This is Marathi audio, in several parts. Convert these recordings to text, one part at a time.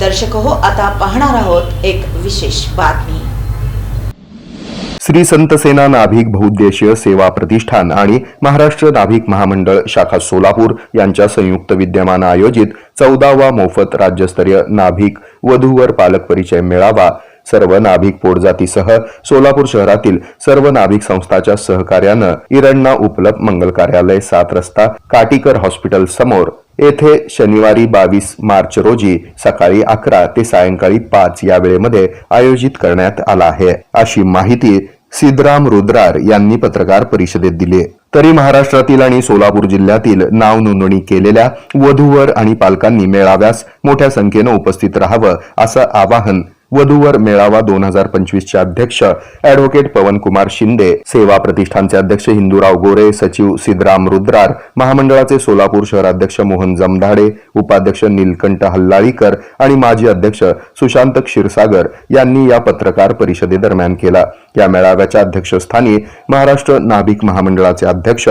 दर्शक हो आता पाहणार आहोत एक विशेष बातमी. श्री संत सेना नाभिक बहुउद्देशीय सेवा प्रतिष्ठान आणि महाराष्ट्र नाभिक महामंडळ शाखा सोलापूर यांच्या संयुक्त विद्यमान आयोजित चौदावा मोफत राज्यस्तरीय नाभिक वधूवर पालक परिचय मेळावा सर्व नाभिक पोटजातीसह सोलापूर शहरातील सर्व नाभिक संस्थाच्या सहकार्यानं इरणना उपलब्ध मंगल कार्यालय सात रस्ता काटीकर हॉस्पिटल समोर येथे शनिवारी बावीस मार्च रोजी सकाळी अकरा ते सायंकाळी पाच या वेळेमध्ये आयोजित करण्यात आला आहे. अशी माहिती सिद्धराम रुद्रार यांनी पत्रकार परिषदेत दिली. तरी महाराष्ट्रातील आणि सोलापूर जिल्ह्यातील नाव नोंदणी केलेल्या वधूवर आणि पालकांनी मेळाव्यास मोठ्या संख्येनं उपस्थित राहावं असं आवाहन वधूवर मेळावा दोन हजार पंचवीसचे अध्यक्ष अॅडव्होकेट पवनकुमार शिंदे सेवा प्रतिष्ठानचे अध्यक्ष हिंदूराव गोरे सचिव सिद्धराम रुद्रार महामंडळाचे सोलापूर शहराध्यक्ष मोहन जमधाडे उपाध्यक्ष नीलकंठ हल्लाळीकर आणि माजी अध्यक्ष सुशांत क्षीरसागर यांनी या पत्रकार परिषदेदरम्यान केला. या मेळाव्याच्या अध्यक्षस्थानी महाराष्ट्र नाभिक महामंडळाचे अध्यक्ष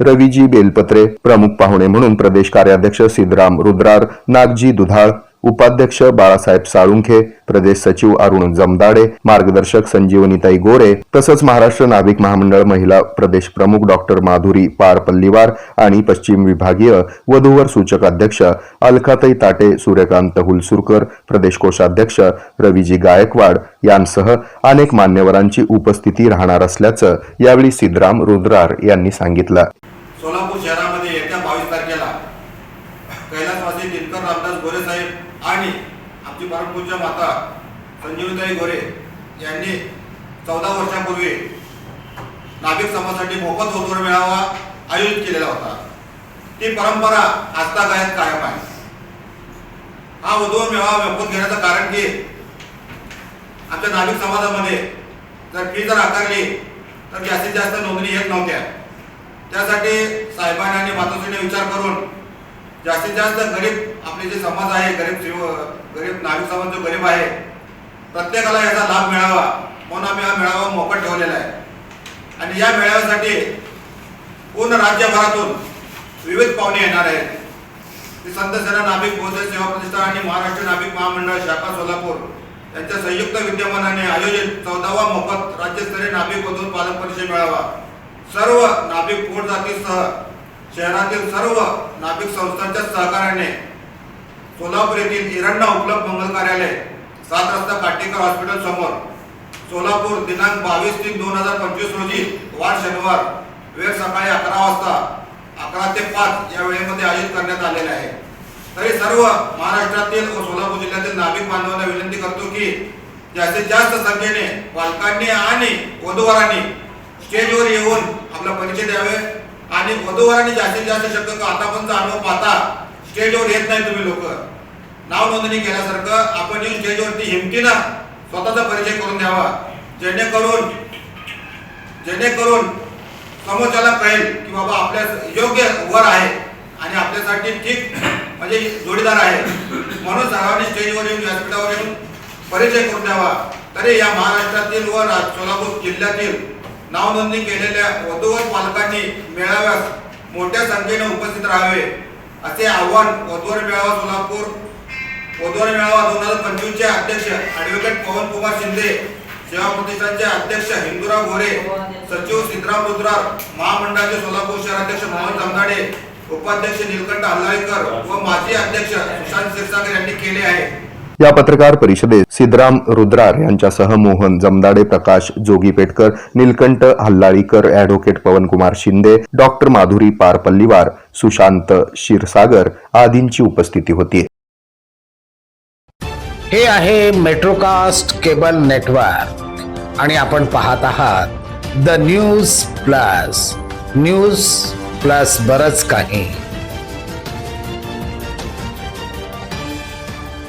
रविजी बेलपत्रे प्रमुख पाहुणे म्हणून प्रदेश कार्याध्यक्ष सिद्धराम रुद्रार नागजी दुधाळ उपाध्यक्ष बाळासाहेब साळुंखे प्रदेश सचिव अरुण जमदाडे मार्गदर्शक संजीवनीताई गोरे तसंच महाराष्ट्र नाभिक महामंडळ महिला प्रदेश प्रमुख डॉक्टर माधुरी पार पल्लीवार आणि पश्चिम विभागीय वधूवर सूचक अध्यक्ष अलकाताई ताटे सूर्यकांत हुलसुरकर प्रदेश कोषाध्यक्ष रविजी गायकवाड यांसह अनेक मान्यवरांची उपस्थिती राहणार असल्याचं यावेळी सिद्धराम रुद्रार यांनी सांगितलं. सोलापूर शहरामध्ये येत्या बावीस तारखेला कैलासवासी दिनकर रामदास गोरे साहेब आणि आमची परमपूज्य माता संजीवताई गोरे यांनी चौदा वर्षापूर्वी नागरिक समाजासाठी मोफत वधूवर मेळावा आयोजित केलेला होता. ती परंपरा आजतागायत कायम आहे. हा वधूवर मेळावा मोफत घेण्याचं कारण की आमच्या नागरिक समाजामध्ये जर फी जर आकारली तर जास्तीत जास्त नोंदणी येत नव्हत्या. त्यासाठी साहेबांनी आणि मातोश्रीने विचार करून जास्तीत जास्त गरीब आपले जे समाज आहे गरीब गरीब नागरिक समाज जो गरीब आहे प्रत्येकाला याचा लाभ मिळावा म्हणून आम्ही हा मेळावा मोफत ठेवलेला आहे. आणि या मेळाव्यासाठी पूर्ण राज्यभरातून विविध पाहुणे येणार आहेत. ती संत सेना नाभिक बौद्ध सेवा प्रतिष्ठान आणि महाराष्ट्र नाभिक महामंडळ शाखा सोलापूर यांच्या संयुक्त विद्यमानाने आयोजित चौदावा मोफत राज्यस्तरीय नाभिक वधू पालन परिषद मेळावा. सर्व नाभिक पोट जातीसह शहरातील सर्व नाभिक संस्थांच्या सहकार्याने सोलापूर येथील इरंडा उपलब्ध मंगल कार्यालय सात रस्ता काटेकर हॉस्पिटल समोर सोलापूर दिनांक बावीस तीन दोन हजार पंचवीस रोजी वार शनिवार वेळ सकाळी अकरा वाजता अकरा ते पाच या वेळेमध्ये आयोजित करण्यात आलेले आहे. तरी सर्व महाराष्ट्रातील व सोलापूर जिल्ह्यातील नाभिक बांधवांना विनंती करतो की जास्तीत जास्त संख्येने पालकांनी आणि वधूवरांनी स्टेजवर येऊन आपला परिचय द्यावे. आणि वधूवरांनी जास्तीत जास्त शक्यतो आतापर्यंत अनुभव पाहता. स्टेजवर येत नाही तुम्ही लोक. नाव नोंदणी केल्यासारखं आपण येऊन स्टेजवरती हिमतीनं स्वतःचा परिचय करून द्यावा. जेणेकरून जेणेकरून समोरच्याला कळेल की बाबा आपल्या योग्य वर आहे आणि आपल्यासाठी ठीक म्हणजे जोडीदार आहे. म्हणून सर्वांनी स्टेजवर येऊन व्यासपीठावर येऊन परिचय करून द्यावा. तरी या महाराष्ट्रातील व सोलापूर जिल्ह्यातील नाव नोंदणी केलेल्या वधूवर पालकांनी मेळाव्यास मोठ्या संख्येने उपस्थित राहावे असे आव्हान वधूवर मेळावा सोलापूर वधूवर मेळावा दोन हजार पंचवीसचे अध्यक्ष ऍडव्होकेट पवन कुमार शिंदे सेवा प्रतिष्ठानचे अध्यक्ष हिंदूराव गोरे सचिव सिद्धराम रुद्रार महामंडळाचे सोलापूर शहराध्यक्ष मोहन जमदाडे उपाध्यक्ष निलकंठ हल्लाळीकर व माजी अध्यक्ष सुशांत क्षीरसागर यांनी केले आहे. या पत्रकार परिषदेत सिद्धराम रुद्रार यांच्यासह मोहन जमदाडे प्रकाश जोगीपेटकर नीलकंठ हल्लाळीकर अॅडव्होकेट पवनकुमार शिंदे डॉक्टर माधुरी पारपल्लीवार सुशांत क्षीरसागर आदींची उपस्थिती होती. हे आहे मेट्रोकास्ट केबल नेटवर्क आणि आपण पाहत आहात the news plus. News plus बरच काही.